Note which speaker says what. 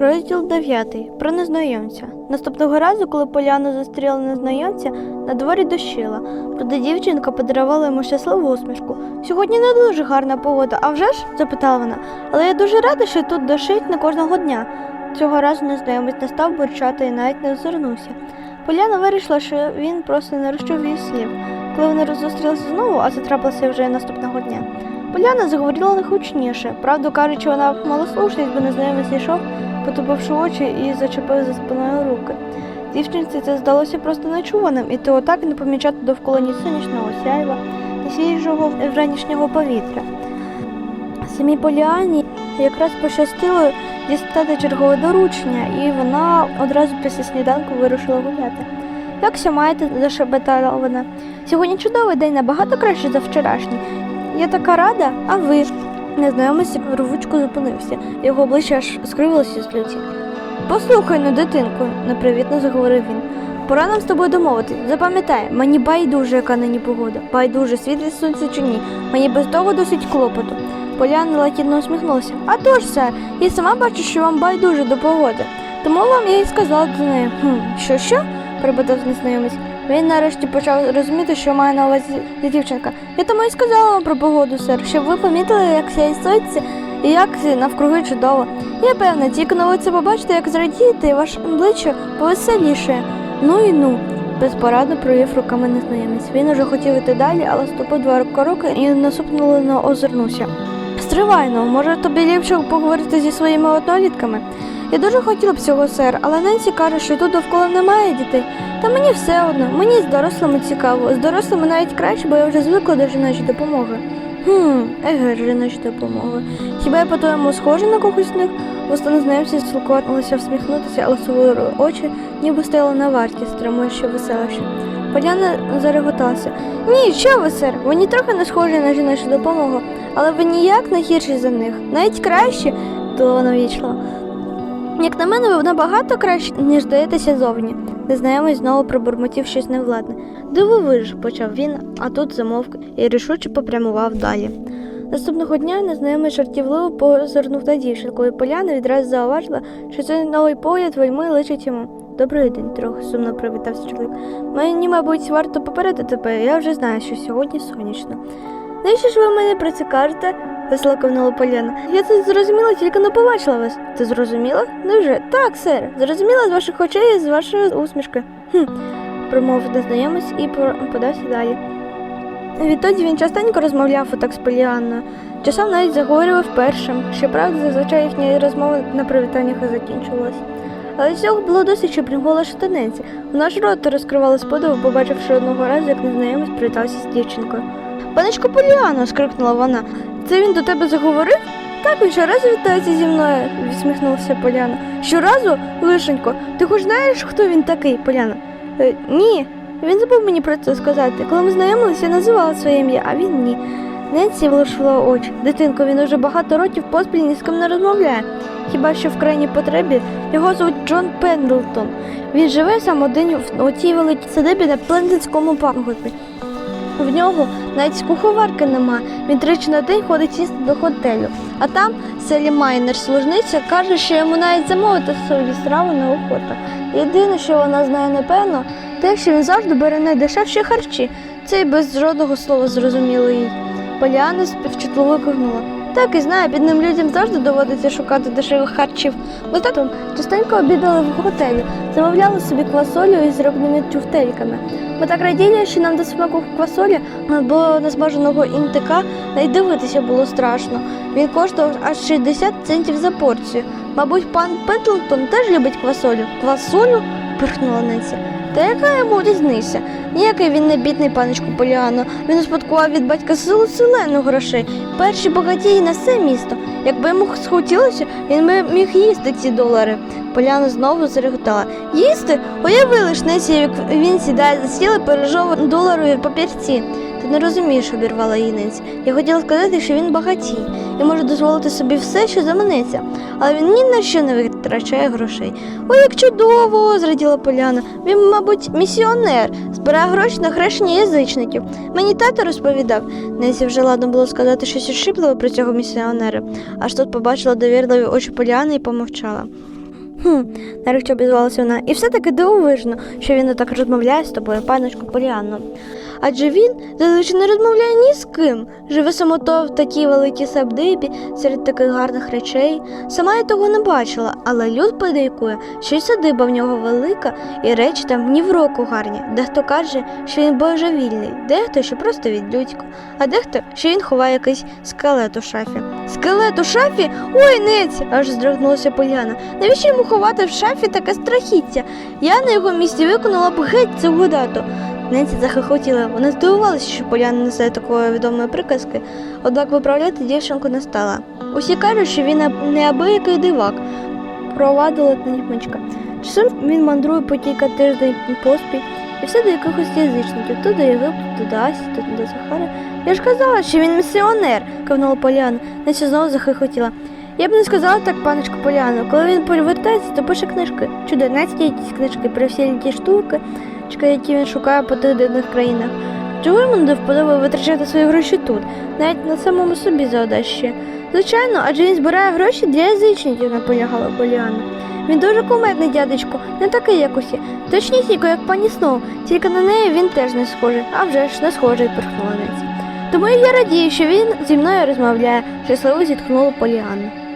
Speaker 1: Розділ 9. Про незнайомця. Наступного разу, коли Поляна зустріла незнайомця, на дворі дощила. Проте дівчинка подарувала йому щасливу усмішку. Сьогодні не дуже гарна погода, а вже ж? запитала вона. Але я дуже рада, що тут дощить не кожного дня. Цього разу незнайомець не став бурчати і навіть не озирнувся. Поляна вирішила, що він просто не розчув її слів. Коли вони зустрілися знову, а це трапилося вже наступного дня. Поляна заговорила найгучніше. Правду кажучи, вона малослушність, бо незнайомець йшов, потупивши очі і зачепив за спиною руки. Дівчинці це здалося просто нечуваним, і то так не помічати довкола ні сонячного сяйва, ні свіжого вранішнього повітря. Самій Поліані якраз пощастило дістати чергове доручення, і вона одразу після сніданку вирушила гуляти. Якся маєте, зашебетала вона. Сьогодні чудовий день, набагато краще за вчорашній. Я така рада, а ви? Незнайомець рвучко зупинився. Його обличчя аж скривилося з люті. Послухай ну, дитинку, непривітно заговорив він. Пора нам з тобою домовитись. Запам'ятай, мені байдуже, яка нині погода. Байдуже, світле сонце чи ні. Мені без того досить клопоту. Поляна лагідно усміхнулася. А то ж, сер, я сама бачу, що вам байдуже до погоди. Тому вам я і сказала до неї. Хм, що що? перепитав незнайомець. Він нарешті почав розуміти, що має на увазі дівчинка. Я тому і сказала вам про погоду, сер, щоб ви помітили, як сяє сонце і як навкруги чудово. Я певна, тільки на ви побачите, як зрадієте, і ваше обличчя повеселіше. Ну і ну. Безпорадно провів руками незнайомець. Він уже хотів іти далі, але ступив два кроки і насупнуло озирнувся. Стривай, ну, може тобі ліпше поговорити зі своїми однолітками? Я дуже хотіла б цього, сер, але Ненсі каже, що тут довкола немає дітей. Та мені все одно, мені з дорослими цікаво. З дорослими навіть краще, бо я вже звикла до жіночої допомоги. Хм, еге, ж допомоги. Хіба я по-твоєму схожа на когось з них? Вуста незнайомці спілкувалися всміхнутися, але суворі очі ніби стояли на варті, стримуючи веселище. Поляна зареготалася. Ні, що ви, сер, вони трохи не схожі на жіночу допомогу, але ви ніяк не гірші за них. Навіть краще, то вона вічла. Як на мене, ви набагато краще, ніж здаєтеся зовні. Незнайомий знову пробурмотів щось невладне. Дивовиж, почав він, а тут замовк і рішуче попрямував далі. Наступного дня незнайомий жартівливо позирнув на дівчинку, і Поляна відразу зауважила, що цей новий погляд вельми личить йому. Добрий день, трохи сумно привітався чоловік. Мені, мабуть, варто попередити тебе, я вже знаю, що сьогодні сонячно. Навіщо ж ви мене про це кажете? Весело ковнула Поляна. Я це зрозуміла, тільки не побачила вас. Ти зрозуміла? Невже? Так, сер. Зрозуміла з ваших очей і з вашої усмішки. Хм, промовив незнайомець і подався далі. Відтоді він частенько розмовляв отак з Поліанною. Часом навіть заговорював першим. Щоправда, зазвичай їхні розмови на привітаннях і закінчувалися. Але цього було досить, щоб пригола штанеці. Вона ж рота розкривала з побачивши одного разу, як незнайомець привітався з дівчинкою. Панечко Поліано, скрикнула вона. Це він до тебе заговорив? Так, він щоразу вітається зі мною, відсміхнулася Поляна. Щоразу, лишенько, ти хоч знаєш, хто він такий, Поляна? Е, ні. Він забув мені про це сказати. Коли ми знайомилися, я називала своє ім'я, а він ні. Ненсі влушила очі. Дитинко, він уже багато років поспіль ні з ким не розмовляє. Хіба що в крайній потребі його звуть Джон Пендлтон. Він живе сам один в у тій великій садибі на Пленденському пагорбі. В нього навіть куховарки нема. Він тричі на день ходить їсти до готелю. А там селі Майнер служниця каже, що йому навіть замовити собі страву не охота. Єдине, що вона знає напевно, те, що він завжди бере найдешевші харчі. Це й без жодного слова зрозуміло їй. Поліана співчутливо кивнула. Так і знаю, бідним людям завжди доводиться шукати дешевих харчів. Ми татом частенько обідали в готелі, замовляли собі квасолю із зробленими тюфтельками. Ми так раділи, що нам до смаку квасолі було інтика навіть дивитися було страшно. Він коштував аж 60 центів за порцію. Мабуть, пан Петлтон теж любить квасолю. Квасолю? пирхнула Ненсі. Та яка йому різниця? Ніякий він не бідний, панечку Поліано. Він успадкував від батька силу селену грошей. Перші багатії на все місто. Якби йому схотілося, він би міг їсти ці долари. Поляна знову зареготала. Їсти? Уявили ж, як він сідає за стіл і доларові папірці. Не розумієш, обірвала її Ненсі. Я хотіла сказати, що він багатій і може дозволити собі все, що заманеться, але він ні на що не витрачає грошей. Ой, як чудово! зраділа Поляна. Він, мабуть, місіонер, збирає гроші на хрещення язичників. Мені тато розповідав. Несі вже ладно було сказати щось ошибливе про цього місіонера, аж тут побачила довірливі очі Поляни і помовчала. Хм, нарешті обізвалася вона, і все-таки дивовижно, що він так розмовляє з тобою, паночку Поліанно. Адже він зазвичай не розмовляє ні з ким, живе самото в такій великій сабдибі серед таких гарних речей. Сама я того не бачила, але люд подейкує, що й садиба в нього велика, і речі там ні в року гарні. Дехто каже, що він божевільний, дехто, що просто відлюдько, а дехто, що він ховає якийсь скелет у шафі. Скелет у шафі? Ой, нець! аж здригнулася Поляна. Навіщо йому ховати в шафі таке страхіття? Я на його місці виконала б геть цю годату. Ненці захихотіла. Вона здивувалася, що Поляна несе такої відомої приказки, однак виправляти дівчинку не стала. Усі кажуть, що він неабиякий дивак, провадила німичка. Часом він мандрує по кілька тиждень поспіль, і все до якихось язичників, то до Єгипту, то до Асії, то до Сахари. Я ж казала, що він місіонер, кивнула Поляна. Ненці знову захихотіла. Я б не сказала так, паночку Поляну. Коли він повертається, то пише книжки. Чудернацькі якісь книжки про всі ті штуки, чка, які він шукає по тих дивних країнах. Чого йому не вподобає витрачати свої гроші тут, навіть на самому собі заодащує? Звичайно, адже він збирає гроші для язичників, наполягала Поліана. Він дуже кумедний дядечко, не такий, як усі. Точнісінько, як пані Сноу, тільки на неї він теж не схожий, а вже ж не схожий, перхнула Тому я радію, що він зі мною розмовляє, щасливо зітхнула Поліана.